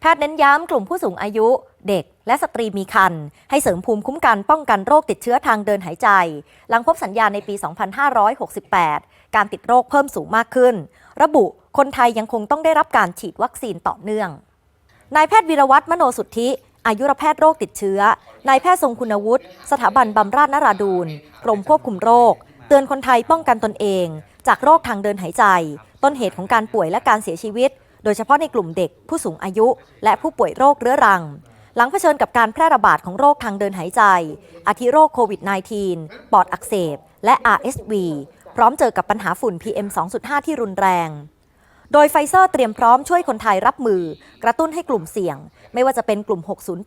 แพทย์เน้นย้ำกลุ่มผู้สูงอายุ เด็ก และสตรีมีครรภ์ให้เสริมภูมิคุ้มกันป้องกันโรคติดเชื้อทางเดินหายใจ หลังพบสัญญาณในปี 2568 การติดโรคเพิ่มสูงมากขึ้น ระบุคนไทยยังคงต้องได้รับการฉีดวัคซีนต่อเนื่องนายแพทย์วีรวัตรมโนสุทธิอายุรแพทย์โรคติดเชื้อนายแพทย์ทรงคุณวุฒิสถาบันบำราศนราดูนกรมควบคุมโรค เตือนคนไทยป้องกันตนเอง จากโรคทางเดินหายใจ ต้นเหตุของการป่วยและการเสียชีวิต โดยเฉพาะในกลุ่มเด็กผู้สูงอายุ และผู้ป่วยโรคเรื้อรัง หลังเผชิญกับการแพร่ระบาดของโรคทางเดินหายใจ อาทิโรคโควิด -19 ปอดอักเสบ และ RSV พร้อมเจอกับปัญหาฝุ่น PM 2.5 ที่รุนแรงโดยไฟเซอร์เตรียมพร้อมช่วยคนไทยรับมือ กระตุ้นให้กลุ่มเสี่ยง ไม่ว่าจะเป็นกลุ่ม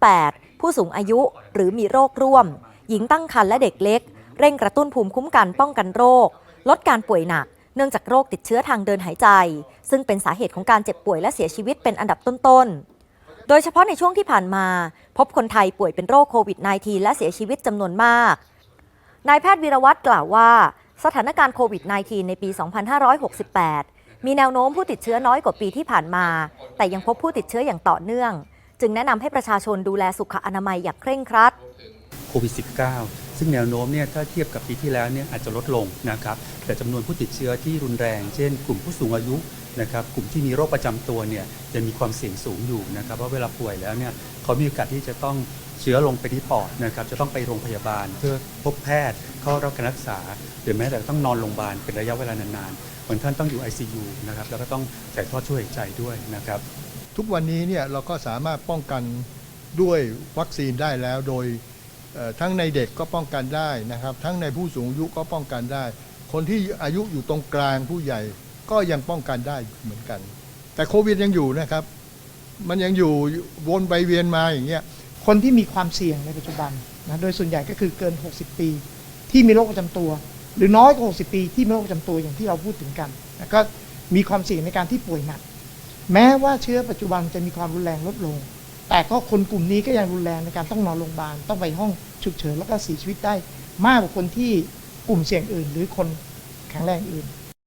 608 ผู้สูงอายุ หรือมีโรคร่วม หญิงตั้งครรภ์และเด็กเล็ก เร่งกระตุ้นภูมิคุ้มกันป้องกันโรค ลดการป่วยหนัก เนื่องจากโรคติดเชื้อทางเดินหายใจ ซึ่งเป็นสาเหตุของการเจ็บป่วยและเสียชีวิตเป็นอันดับต้นๆ โดยเฉพาะในช่วงที่ผ่านมา พบคนไทยป่วยเป็นโรคโควิด -19 และเสียชีวิตจำนวนมาก นายแพทย์วีรวัตรกล่าวว่า สถานการณ์โควิด -19 ในปี 2568 มีแนวโน้มผู้ติดเชื้อน้อยกว่าปีที่ผ่านมา แต่ยังพบผู้ติดเชื้ออย่างต่อเนื่อง จึงแนะนำให้ประชาชนดูแลสุขอนามัยอย่างเคร่งครัด โควิด -19 ซึ่งแนวโน้มเนี่ยถ้าเทียบกับปีที่แล้วเนี่ยอาจจะลดลงนะครับแต่จำนวนผู้ติดเชื้อที่รุนแรง เช่น กลุ่มผู้สูงอายุนะครับกลุ่มที่มีโรคประจำตัวเนี่ยจะมีความเสี่ยงสูงอยู่นะครับว่าเวลาป่วยแล้วเนี่ยเขามีโอกาสที่จะต้องเชื้อลงไปที่ปอดนะครับจะต้องไปโรงพยาบาล เพื่อพบแพทย์เข้ารับการรักษา หรือแม้แต่ต้องนอนโรงพยาบาลเป็นระยะเวลานานๆบางท่านต้องอยู่ ICU นะครับแล้วก็ต้องใส่ท่อช่วยหายใจด้วยนะครับทุกวันนี้เนี่ยเราก็สามารถป้องกันด้วยวัคซีนได้แล้วโดย ทั้งในเด็กก็ป้องกันได้นะครับ ทั้งในผู้สูงอายุก็ป้องกันได้ คนที่อายุอยู่ตรงกลางผู้ใหญ่ก็ยังป้องกันได้เหมือนกัน แต่โควิดยังอยู่นะครับ มันยังอยู่วนไปเวียนมาอย่างเงี้ยคนที่มีความเสี่ยงในปัจจุบันนะโดยส่วนใหญ่ก็คือเกิน 60 ปี ที่มีโรคประจำตัว หรือน้อยกว่า 60 ปีที่มีโรคประจำตัวอย่างที่เราพูดถึงกันนะก็มีความเสี่ยงในการที่ป่วยหนัก แม้ว่าเชื้อปัจจุบันจะมีความรุนแรงลดลง แต่ก็คนกลุ่มนี้ก็ยังรุนแรงในการต้องนอนโรงพยาบาลต้องไปห้องฉุกเฉินแล้วก็เสียชีวิตได้ มากกว่าคนที่กลุ่มเสี่ยงอื่น หรือคนแข็งแรงอื่น